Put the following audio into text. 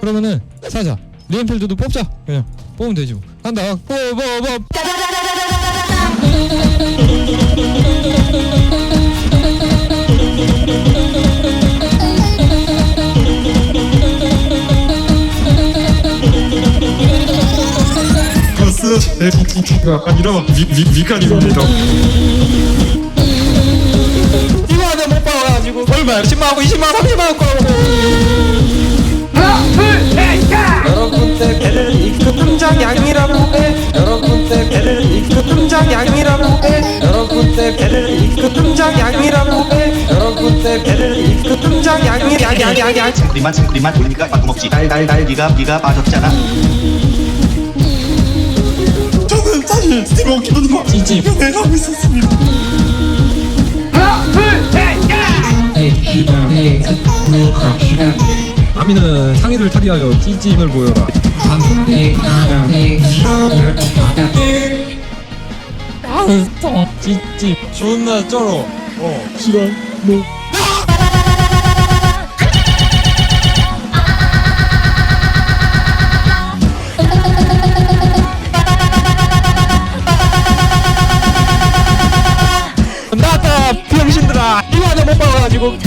그러면은 사자. 리엔필드도 뽑자. 그냥 뽑으면 되지 뭐. 간다. 버스 대통령가 아니라 미, 미, 미간입니다. 이거 하나 못 봐가지고 얼마야? 10만원 20만원 30만원 거라고 이끄 탐장 양이라고 해 여러분 때 배를 이끄 탐장 양이 양양양양 생크림만 생크림만 돌리니까 바꿔 먹지 달달달 네가 네가 빠졌잖아 저는 사실 스티브 오키노는 찌찌 변해가고 있었습니다 아미는 상의를 탈의하여 찌찜을 보여라. 찌찌 존나 쩔어. 어. 나왔다 병신들아. 이거 하나 못 봐가지고